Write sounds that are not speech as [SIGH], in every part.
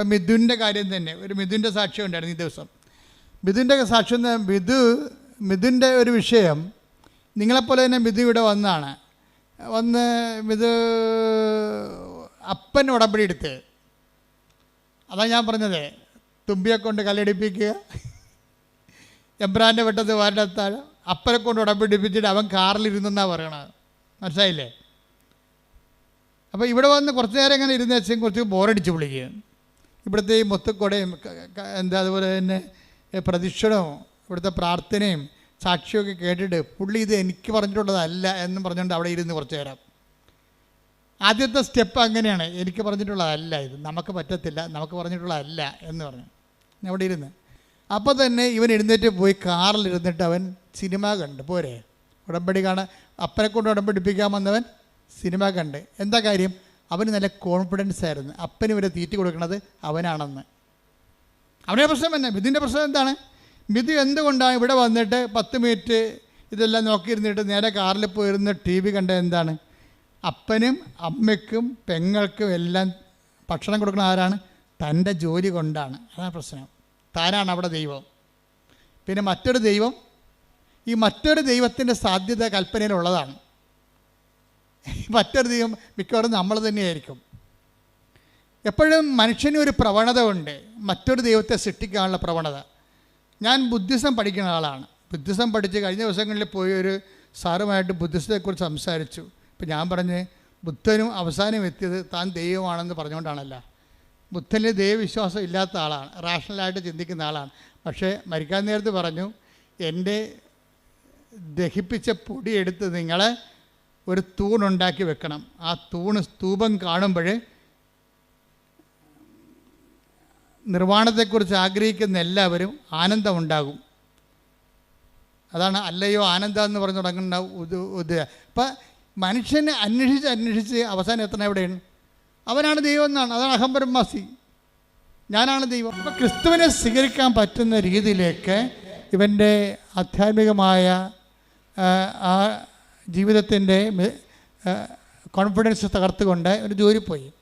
ഇപ്പം മിഥുന്റെ കാര്യം തന്നെ ഒരു മിഥുന്റെ സാക്ഷ്യം ഉണ്ടായിരുന്നു ഈ ദിവസം. മിഥുന്റെ സാക്ഷ്യം മിഥു മിഥുന്റെ ഒരു വിഷയം നിങ്ങളെപ്പോലെ തന്നെ മിഥു ഇവിടെ വന്നാണ്. വന്ന് മിഥു അപ്പൻ ഉടമ്പടി എടുത്ത് അതാ ഞാൻ പറഞ്ഞത് തുമ്പിയെ കൊണ്ട് കല്ലടിപ്പിക്കുക എബ്രാന്റെ വെട്ടത്ത് വാരത്താഴ് അപ്പനെ കൊണ്ട് ഉടമ്പിടിപ്പിച്ചിട്ട് അവൻ കാറിലിരുന്നെന്നാണ് പറയണത്. മനസ്സിലായില്ലേ? അപ്പോൾ ഇവിടെ വന്ന് കുറച്ച് നേരം ഇങ്ങനെ ഇരുന്ന് വെച്ചാൽ കുറച്ച് ബോറടിച്ച് വിളിക്കുക ഇവിടുത്തെ ഈ മുത്തുക്കൊടയും എന്താ അതുപോലെ തന്നെ പ്രദക്ഷിണവും ഇവിടുത്തെ പ്രാർത്ഥനയും സാക്ഷിയൊക്കെ കേട്ടിട്ട് പുള്ളി ഇത് എനിക്ക് പറഞ്ഞിട്ടുള്ളതല്ല എന്ന് പറഞ്ഞുകൊണ്ട് അവിടെ ഇരുന്ന് കുറച്ച് നേരം. ആദ്യത്തെ സ്റ്റെപ്പ് അങ്ങനെയാണ്. എനിക്ക് പറഞ്ഞിട്ടുള്ളതല്ല ഇത്. നമുക്ക് പറ്റത്തില്ല. നമുക്ക് പറഞ്ഞിട്ടുള്ളതല്ല എന്ന് പറഞ്ഞു. അവിടെ ഇരുന്ന്. അപ്പോൾ തന്നെ ഇവൻ എഴുന്നേറ്റ് പോയി കാറിൽ ഇരുന്നിട്ട് അവൻ സിനിമ കണ്ട്. പോരെ. ഉടമ്പടി കാണാൻ അപ്പനെ കൊണ്ട് ഉടമ്പടിപ്പിക്കാൻ വന്നവൻ സിനിമ കണ്ട്. എന്താ കാര്യം? അവന് നല്ല കോൺഫിഡൻസ് ആയിരുന്നു. അപ്പന് ഇവരെ തീറ്റി കൊടുക്കുന്നത് അവനാണെന്ന്. അവന്റെ പ്രശ്നം തന്നെ മിഥുന്റെ പ്രശ്നം എന്താണ്? മിഥു എന്തുകൊണ്ടാണ് ഇവിടെ വന്നിട്ട് പത്ത് മിനിറ്റ് ഇതെല്ലാം നോക്കിയിരുന്നിട്ട് നേരെ കാറിൽ പോയിരുന്ന ടി വി കണ്ട എന്താണ്? അപ്പനും അമ്മയ്ക്കും പെങ്ങൾക്കും എല്ലാം ഭക്ഷണം കൊടുക്കുന്ന ആരാണ്? തന്റെ ജോലി കൊണ്ടാണ്. അതാണ് പ്രശ്നം. താനാണ് അവിടെ ദൈവം. പിന്നെ മറ്റൊരു ദൈവം ഈ മറ്റൊരു ദൈവത്തിന്റെ സാധ്യത കൽപ്പനയിലുള്ളതാണ്. [LAUGHS] മറ്റൊരു ദൈവം മിക്കവാറും നമ്മൾ തന്നെയായിരിക്കും. എപ്പോഴും മനുഷ്യന് ഒരു പ്രവണത ഉണ്ട്. മറ്റൊരു ദൈവത്തെ സൃഷ്ടിക്കാനുള്ള പ്രവണത. ഞാൻ ബുദ്ധിസം പഠിക്കുന്ന ആളാണ്. ബുദ്ധിസം പഠിച്ച് കഴിഞ്ഞ ദിവസങ്ങളിൽ പോയി ഒരു സാറുമായിട്ട് ബുദ്ധിസത്തെക്കുറിച്ച് സംസാരിച്ചു. ഇപ്പം ഞാൻ പറഞ്ഞ് ബുദ്ധനും അവസാനം എത്തിയത് താൻ ദൈവമാണെന്ന് പറഞ്ഞുകൊണ്ടാണല്ല. ബുദ്ധന് ദൈവവിശ്വാസം ഇല്ലാത്ത ആളാണ്. റാഷണലായിട്ട് ചിന്തിക്കുന്ന ആളാണ്. പക്ഷേ മരിക്കാൻ നേരത്ത് പറഞ്ഞു എന്റെ ദഹിപ്പിച്ച പൊടിയെടുത്ത് നിങ്ങൾ ഒരു തൂണുണ്ടാക്കി വെക്കണം. ആ തൂണ് സ്തൂപം കാണുമ്പോൾ നിർവാണത്തെക്കുറിച്ച് ആഗ്രഹിക്കുന്ന എല്ലാവരും ആനന്ദമുണ്ടാകും. അതാണ് അല്ലയോ ആനന്ദം എന്ന് പറഞ്ഞ് തുടങ്ങുന്ന ഉദ് അപ്പം മനുഷ്യനെ അന്വേഷിച്ച് അന്വേഷിച്ച് അവസാനം എത്തണം എവിടെയാണ്? അവനാണ് ദൈവം എന്നാണ്. അതാണ് അഹംബ്രഹ്മാസി ഞാനാണ് ദൈവം. അപ്പം ക്രിസ്തുവിനെ സ്വീകരിക്കാൻ പറ്റുന്ന രീതിയിലേക്ക് ഇവന്റെ ആധ്യാത്മികമായ ആ ജീവിതത്തിന്റെ കോൺഫിഡൻസ് തകർത്തുകൊണ്ട് ഒരു ജോലി പോയി.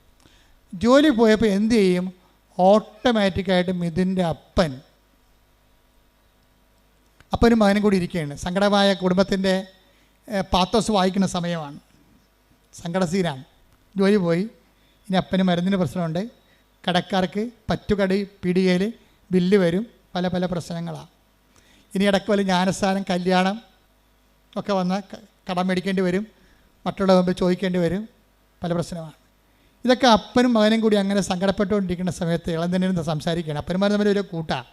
ജോലി പോയപ്പോൾ എന്തു ചെയ്യും? ഓട്ടോമാറ്റിക്കായിട്ട് മിഥുന്റെ അപ്പൻ അപ്പനും മകനും കൂടി ഇരിക്കുകയാണ്. സങ്കടമായ കുടുംബത്തിന്റെ പാത്തോസ് വായിക്കുന്ന സമയമാണ്. സങ്കടസീനാണ് ജോലി പോയി. ഇനി അപ്പന് മരുന്നിന് പ്രശ്നമുണ്ട്. കടക്കാർക്ക് പറ്റുകടി പിടികയിൽ ബില്ല് വരും. പല പല പ്രശ്നങ്ങളാണ് ഇനി ഇടയ്ക്ക് വല്ല ജ്ഞാനസ്ഥാനം കല്യാണം ഒക്കെ വന്നാൽ ക- കടം മേടിക്കേണ്ടി വരും മറ്റുള്ള മുമ്പിൽ ചോദിക്കേണ്ടി വരും പല പ്രശ്നമാണ്. ഇതൊക്കെ അപ്പനും മകനും കൂടി അങ്ങനെ സങ്കടപ്പെട്ടുകൊണ്ടിരിക്കുന്ന സമയത്ത് ഇളം തന്നെ ഇരുന്ന് സംസാരിക്കുകയാണ്. അപ്പന്മാർ തമ്മിൽ ഒരു കൂട്ടാണ്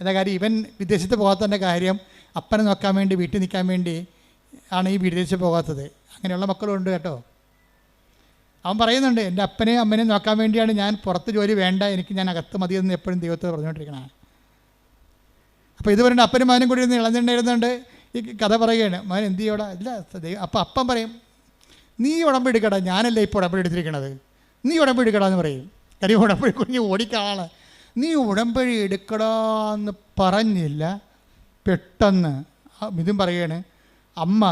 എന്താ കാര്യം? ഇവൻ വിദേശത്ത് പോകാത്തതിന്റെ കാര്യം അപ്പനെ നോക്കാൻ വേണ്ടി വീട്ടിൽ നിൽക്കാൻ വേണ്ടി ആണ് ഈ വിദേശത്ത് പോകാത്തത്. അങ്ങനെയുള്ള മക്കളുണ്ട് കേട്ടോ. അവൻ പറയുന്നുണ്ട് എന്റെ അപ്പനെയും അമ്മനെയും നോക്കാൻ വേണ്ടിയാണ് ഞാൻ പുറത്ത് ജോലി വേണ്ട എനിക്ക് ഞാൻ അകത്ത് മതിയെന്ന് എപ്പോഴും ദൈവത്തെ പറഞ്ഞുകൊണ്ടിരിക്കണതാണ്. അപ്പോൾ ഇത് പറയുന്നത് അപ്പനും മകനും കൂടി ഇരുന്ന് ഇളഞ്ഞിട്ടുണ്ടായിരുന്നുണ്ട് ഈ കഥ പറയുകയാണ് മകൻ എന്ത് ചെയ്യോടാ? ഇല്ല അപ്പം അപ്പം പറയും നീ ഉടമ്പടി എടുക്കടാ ഞാനല്ലേ ഇപ്പോൾ ഉടമ്പെടുത്തിരിക്കണത് നീ ഉടമ്പടി എടുക്കടാ എന്ന് പറയും. കാര്യം ഉടമ്പടി കുഞ്ഞ് ഓടിക്കാളാണ് നീ ഉടമ്പടി എടുക്കടാ എന്ന് പറഞ്ഞില്ല പെട്ടെന്ന് ഇതും പറയാണ് അമ്മ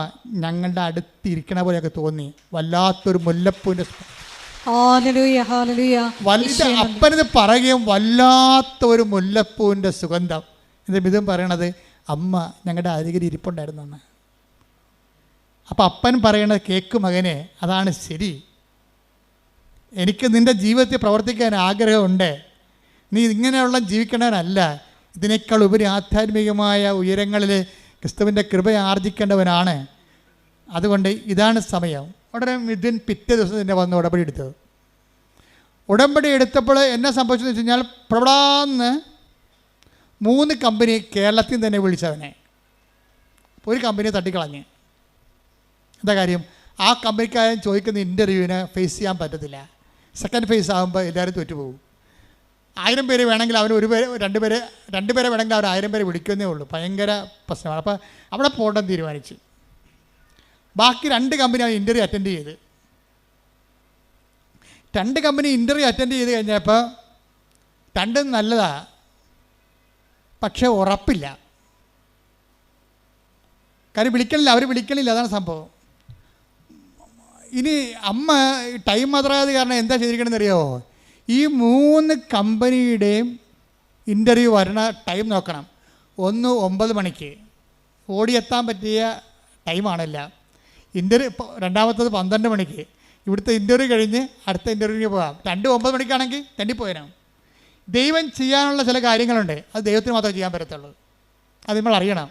ഞങ്ങളുടെ അടുത്തിരിക്കണ പോലെയൊക്കെ തോന്നി വല്ലാത്തൊരു മുല്ലപ്പൂവിന്റെ അപ്പനിത് പറയുകയും വല്ലാത്തൊരു മുല്ലപ്പൂവിന്റെ സുഗന്ധം. എന്നിട്ട് ഇതും പറയണത് അമ്മ ഞങ്ങളുടെ അരികിൽ ഇരിപ്പുണ്ടായിരുന്നെന്ന് അപ്പം അപ്പൻ പറയണത് കേക്ക് മകനെ അതാണ് ശരി. എനിക്ക് നിന്റെ ജീവിതത്തിൽ പ്രവർത്തിക്കാൻ ആഗ്രഹമുണ്ട്. നീ ഇങ്ങനെയുള്ള ജീവിക്കണവനല്ല ഇതിനേക്കാൾ ഉപരി ആധ്യാത്മികമായ ഉയരങ്ങളിൽ ക്രിസ്തുവിന്റെ കൃപ ആർജിക്കേണ്ടവനാണ്. അതുകൊണ്ട് ഇതാണ് സമയം. ഉടനെ മിഥുൻ പിറ്റേ ദിവസം തന്നെ വന്ന് ഉടമ്പടി എടുത്തത്. ഉടമ്പടി എടുത്തപ്പോൾ എന്നെ സംഭവിച്ചതെന്ന് വെച്ച് കഴിഞ്ഞാൽ പ്രബടാന്ന് മൂന്ന് കമ്പനി കേരളത്തിൽ തന്നെ വിളിച്ചവനെ ഒരു കമ്പനി തട്ടിക്കളഞ്ഞ്. എന്താ കാര്യം? ആ കമ്പനിക്കാരൻ ചോദിക്കുന്ന ഇന്റർവ്യൂവിന് ഫേസ് ചെയ്യാൻ പറ്റത്തില്ല. സെക്കൻഡ് ഫേസ് ആകുമ്പോൾ എല്ലാവരും തോറ്റുപോകും. ആയിരം പേര് വേണമെങ്കിൽ അവർ ഒരു പേര് രണ്ട് പേര് രണ്ട് പേരെ വേണമെങ്കിൽ അവർ ആയിരം പേര് വിളിക്കുന്നേ ഉള്ളൂ. ഭയങ്കര പ്രശ്നമാണ്. അപ്പോൾ അവിടെ പോകണ്ടെന്ന് തീരുമാനിച്ചു. ബാക്കി രണ്ട് കമ്പനി അവൻ ഇന്റർവ്യൂ അറ്റൻഡ് ചെയ്ത്. രണ്ട് കമ്പനി ഇന്റർവ്യൂ അറ്റൻഡ് ചെയ്ത് കഴിഞ്ഞപ്പോൾ രണ്ടും നല്ലതാ. പക്ഷേ ഉറപ്പില്ല. കാര്യം വിളിക്കണില്ല അവർ വിളിക്കണില്ല അതാണ് സംഭവം. ഇനി അമ്മ ടൈം മാത്രമായത് കാരണം എന്താ ചെയ്തിരിക്കണമെന്ന് അറിയാമോ ഈ മൂന്ന് കമ്പനിയുടെയും ഇന്റർവ്യൂ വരണ ടൈം നോക്കണം. ഒന്ന് ഒമ്പത് മണിക്ക്. ഓടിയെത്താൻ പറ്റിയ ടൈമാണല്ല ഇന്റർവ്യൂ രണ്ടാമത്തത് പന്ത്രണ്ട് മണിക്ക്. ഇവിടുത്തെ ഇന്റർവ്യൂ കഴിഞ്ഞ് അടുത്ത ഇന്റർവ്യൂവിന് പോകാം. രണ്ട് ഒമ്പത് മണിക്കാണെങ്കിൽ തെണ്ടിപ്പോയനാണ് ദൈവം ചെയ്യാനുള്ള ചില കാര്യങ്ങളുണ്ട്. അത് ദൈവത്തിന് മാത്രമേ ചെയ്യാൻ പറ്റത്തുള്ളൂ. അത് നമ്മൾ അറിയണം.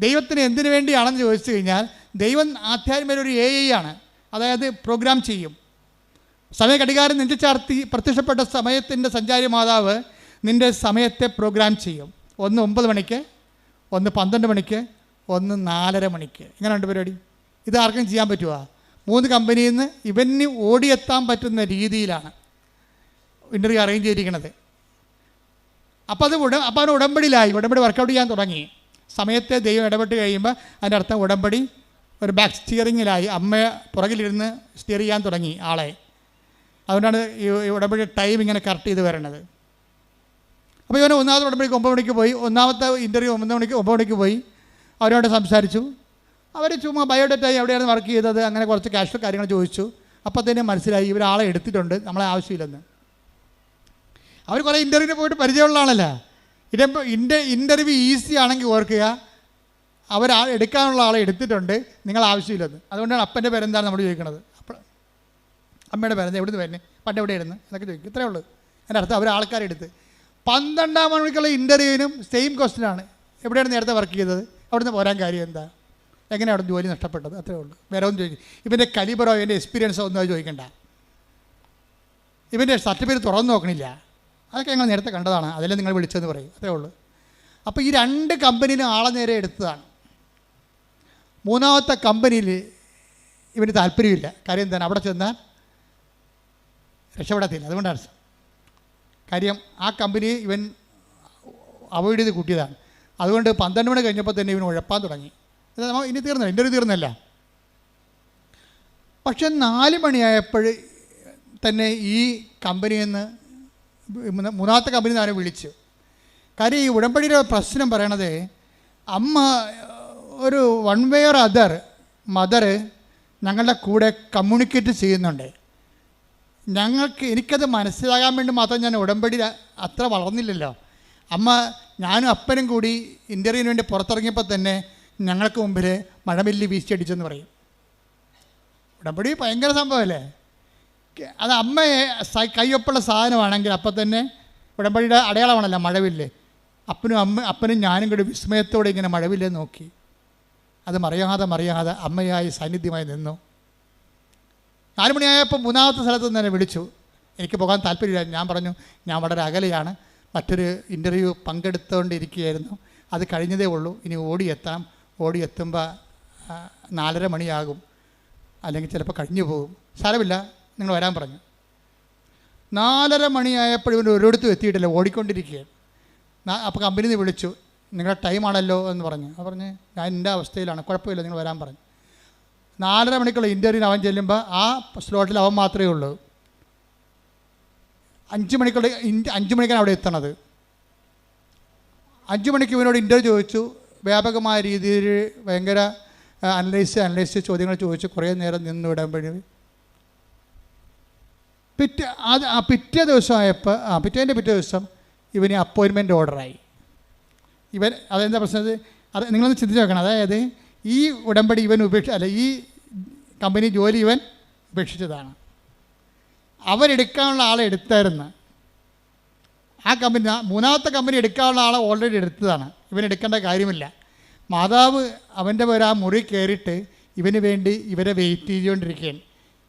ദൈവത്തിന് എന്തിനു വേണ്ടിയാണെന്ന് ചോദിച്ചു കഴിഞ്ഞാൽ ദൈവം ആധ്യാത്മിക ഒരു എ ഐ ആണ്. അതായത് പ്രോഗ്രാം ചെയ്യും. സമയഘടികാരം നെഞ്ചു ചാർത്തി പ്രത്യക്ഷപ്പെട്ട സമയത്തിന്റെ സഞ്ചാരി മാതാവ് നിന്റെ സമയത്തെ പ്രോഗ്രാം ചെയ്യും. ഒന്ന് ഒമ്പത് മണിക്ക് ഒന്ന് പന്ത്രണ്ട് മണിക്ക് ഒന്ന് നാലര മണിക്ക്. ഇങ്ങനെയുണ്ട് പരിപാടി. ഇത് ആർക്കും ചെയ്യാൻ പറ്റുമോ മൂന്ന് കമ്പനിയിൽ നിന്ന് ഇവന് ഓടിയെത്താൻ പറ്റുന്ന രീതിയിലാണ്. ഇന്റർവ്യൂ അറേഞ്ച് ചെയ്തിരിക്കണത്. അപ്പോൾ അത് ഉട അപ്പോൾ അവന് ഉടമ്പടിയിലായി. ഉടമ്പടി വർക്കൗട്ട് ചെയ്യാൻ തുടങ്ങി. സമയത്തെ ദൈവം ഇടപെട്ട് കഴിയുമ്പോൾ അതിന്റെ അർത്ഥം ഉടമ്പടി ഒരു ബാക്ക് സ്റ്റിയറിങ്ങിലായി അമ്മ പുറകിലിരുന്ന് സ്റ്റിയർ ചെയ്യാൻ തുടങ്ങി ആളെ. അതുകൊണ്ടാണ് ഈ ഉടമ്പടി ടൈം ഇങ്ങനെ കറക്റ്റ് ചെയ്ത് വരണത്. അപ്പോൾ ഇവനെ ഒന്നാമത്തെ ഉടമ്പടിക്ക് ഒമ്പത് മണിക്ക് പോയി. ഒന്നാമത്തെ ഇന്റർവ്യൂ ഒമ്പത് മണിക്ക് ഒമ്പത് മണിക്ക് പോയി. അവരോട് സംസാരിച്ചു. അവർ ചുമ്മാ ബയോഡേറ്റായി എവിടെയാണ് വർക്ക് ചെയ്തത്? അങ്ങനെ കുറച്ച് ക്യാഷ് കാര്യങ്ങൾ ചോദിച്ചു. അപ്പോൾ തന്നെ മനസ്സിലായി ഇവരാളെ എടുത്തിട്ടുണ്ട്. നമ്മളെ ആവശ്യമില്ലെന്ന്. അവർ കുറേ ഇന്റർവ്യൂവിന് പോയിട്ട് പരിചയമുള്ള ആളല്ല? ഇതിപ്പോൾ ഇന്റ ഇന്റർവ്യൂ ഈസി ആണെങ്കിൽ ഓർക്കുക അവർ ആ എടുക്കാനുള്ള ആളെ എടുത്തിട്ടുണ്ട്. നിങ്ങൾ ആവശ്യമില്ലെന്ന് അതുകൊണ്ടാണ് അപ്പന്റെ പേരെന്താണ് നമ്മൾ ചോദിക്കുന്നത് അപ്പം അമ്മയുടെ പേരെന്താ എവിടുന്ന് വരുന്നത് പണ്ട് എവിടെയായിരുന്നു എന്നൊക്കെ ചോദിക്കും. ഇത്രയേ ഉള്ളൂ. എന്റെ അർത്ഥം അവർ ആൾക്കാരെ എടുത്ത്. പന്ത്രണ്ടാം മണിക്കുള്ള ഇന്റർവ്യൂവിനും സെയിം ക്വസ്റ്റ്യനാണ് എവിടെയാണ് നേരത്തെ വർക്ക് ചെയ്തത്? അവിടുന്ന് പോരാൻ കാര്യം എന്താ? എങ്ങനെയാണ് അവിടെ ജോലി നഷ്ടപ്പെട്ടത്? അത്രേ ഉള്ളൂ. വേറെ ഒന്നും ചോദിക്കും ഇവന്റെ കലിബറോ ഇവന്റെ എക്സ്പീരിയൻസോ ഒന്നും അത് ചോദിക്കണ്ട. ഇവന്റെ സർട്ടിഫിക്കറ്റ് തുറന്നു നോക്കണില്ല. അതൊക്കെ ഞങ്ങൾ നേരത്തെ കണ്ടതാണ്. അതല്ലേ നിങ്ങൾ വിളിച്ചതെന്ന് പറയും. അത്രേ ഉള്ളൂ. അപ്പോൾ ഈ രണ്ട് കമ്പനിയിലും ആളെ നേരെ എടുത്തതാണ്. മൂന്നാമത്തെ കമ്പനിയിൽ ഇവന് താല്പര്യമില്ല. കാര്യം എന്താണ്? അവിടെ ചെന്നാൽ രക്ഷപ്പെടത്തില്ല. അതുകൊണ്ടാണ് കാര്യം ആ കമ്പനി ഇവൻ അവോയ്ഡ് ചെയ്ത് കൂട്ടിയതാണ്. അതുകൊണ്ട് പന്ത്രണ്ട് മണി കഴിഞ്ഞപ്പോൾ തന്നെ ഇവൻ ഉഴപ്പാൻ തുടങ്ങി. ഇനി തീർന്നില്ല എന്റെ ഒരു തീർന്നല്ല. പക്ഷെ നാല് മണിയായപ്പോൾ തന്നെ ഈ കമ്പനിയിൽ നിന്ന് മൂന്നാമത്തെ കമ്പനി തന്നെ വിളിച്ചു. കാര്യം ഈ ഉടമ്പടിയുടെ പ്രശ്നം പറയണത് അമ്മ ഒരു one way or other mother ഞങ്ങളുടെ കൂടെ കമ്മ്യൂണിക്കേറ്റ് ചെയ്യുന്നുണ്ട്. ഞങ്ങൾക്ക് എനിക്കത് മനസ്സിലാകാൻ വേണ്ടി മാത്രം ഞാൻ ഉടമ്പടി അത്ര വളർന്നില്ലല്ലോ. അമ്മ ഞാനും അപ്പനും കൂടി ഇന്റർവ്യൂവിന് വേണ്ടി പുറത്തിറങ്ങിയപ്പോൾ തന്നെ ഞങ്ങൾക്ക് മുമ്പിൽ മഴമില്ലി വീശിയടിച്ചെന്ന് പറയും. ഉടമ്പടി ഭയങ്കര സംഭവമല്ലേ? അത് അമ്മയെ കയ്യൊപ്പുള്ള സാധനമാണെങ്കിൽ അപ്പം തന്നെ ഉടമ്പടിയുടെ അടയാളമാണല്ലോ മഴവില്ല്. അപ്പനും അമ്മ അപ്പനും ഞാനും കൂടി വിസ്മയത്തോടെ ഇങ്ങനെ മഴവില്ലേ നോക്കി. അത് മറിയാതെ മറിയാതെ അമ്മയായി സാന്നിധ്യമായി നിന്നു. നാല് മണിയായപ്പോൾ മൂന്നാമത്തെ സ്ഥലത്ത് നിന്ന് വിളിച്ചു. എനിക്ക് പോകാൻ താല്പര്യമില്ല ഞാൻ പറഞ്ഞു ഞാൻ വളരെ അകലെയാണ്. മറ്റൊരു ഇന്റർവ്യൂ പങ്കെടുത്തുകൊണ്ടിരിക്കുകയായിരുന്നു. അത് കഴിഞ്ഞതേ ഉള്ളൂ. ഇനി ഓടിയെത്താം. ഓടിയെത്തുമ്പോൾ നാലര മണിയാകും. അല്ലെങ്കിൽ ചിലപ്പോൾ കഴിഞ്ഞു പോകും സാരമില്ല നിങ്ങൾ വരാൻ പറഞ്ഞു. നാലര മണിയായപ്പോൾ ഇവൻ ഒരിടത്തും എത്തിയിട്ടില്ല ഓടിക്കൊണ്ടിരിക്കുകയാണ്. അപ്പോൾ കമ്പനി വിളിച്ചു നിങ്ങളുടെ ടൈമാണല്ലോ എന്ന് പറഞ്ഞു. അപ്പോൾ പറഞ്ഞ് ഞാൻ എന്റെ അവസ്ഥയിലാണ് കുഴപ്പമില്ല നിങ്ങൾ വരാൻ പറഞ്ഞു. നാലര മണിക്കുള്ള ഇന്റർവ്യൂവിന് അവൻ ചെല്ലുമ്പോൾ ആ സ്ലോട്ടിൽ അവൻ മാത്രമേ ഉള്ളൂ. അഞ്ച് മണിക്കുള്ള അഞ്ച് മണിക്കാണ് അവിടെ എത്തണത്. അഞ്ച് മണിക്ക് ഇവനോട് ഇന്റർവ്യൂ ചോദിച്ചു. വ്യാപകമായ രീതിയിൽ ഭയങ്കര അനലൈസ് അനലൈസ് ചോദ്യങ്ങൾ ചോദിച്ച്. കുറേ നേരം നിന്ന് വിടുമ്പോഴേ പിറ്റേ അത് ആ പിറ്റേ ദിവസമായപ്പോൾ ആ പിറ്റേന്റെ പിറ്റേ ദിവസം ഇവന് അപ്പോയിൻമെന്റ് ഓർഡറായി ഇവൻ അതെന്താ പ്രശ്നം? അത് നിങ്ങളൊന്ന് ചിന്തിച്ച് നോക്കണം. അതായത് ഈ ഉടമ്പടി ഇവൻ ഉപേക്ഷ അല്ല ഈ കമ്പനി ജോലി ഇവൻ ഉപേക്ഷിച്ചതാണ്. അവരെടുക്കാനുള്ള ആളെ എടുത്തായിരുന്നു. ആ കമ്പനി മൂന്നാമത്തെ കമ്പനി എടുക്കാനുള്ള ആളെ ഓൾറെഡി എടുത്തതാണ്. ഇവൻ എടുക്കേണ്ട കാര്യമില്ല. മാതാവ് അവന്റെ പേര് ആ മുറി കയറിയിട്ട് ഇവന് വേണ്ടി ഇവരെ വെയിറ്റ് ചെയ്തുകൊണ്ടിരിക്കുകയാണ്.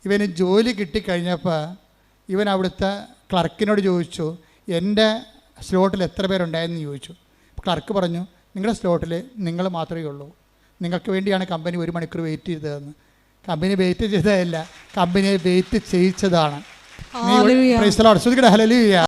ഇവന് ജോലി കിട്ടിക്കഴിഞ്ഞപ്പോൾ ഇവൻ അവിടുത്തെ ക്ലർക്കിനോട് ചോദിച്ചു എന്റെ സ്ലോട്ടിൽ എത്ര പേരുണ്ടായെന്ന് ചോദിച്ചു. ക്ലർക്ക് പറഞ്ഞു നിങ്ങളുടെ സ്ലോട്ടിൽ നിങ്ങൾ മാത്രമേ ഉള്ളൂ. നിങ്ങൾക്ക് വേണ്ടിയാണ് കമ്പനി ഒരു മണിക്കൂർ വെയിറ്റ് ചെയ്തതെന്ന്. കമ്പനി വെയിറ്റ് ചെയ്തതല്ല കമ്പനിയെ വെയിറ്റ് ചെയ്യിച്ചതാണ്. ഹലലിയ ഹലോ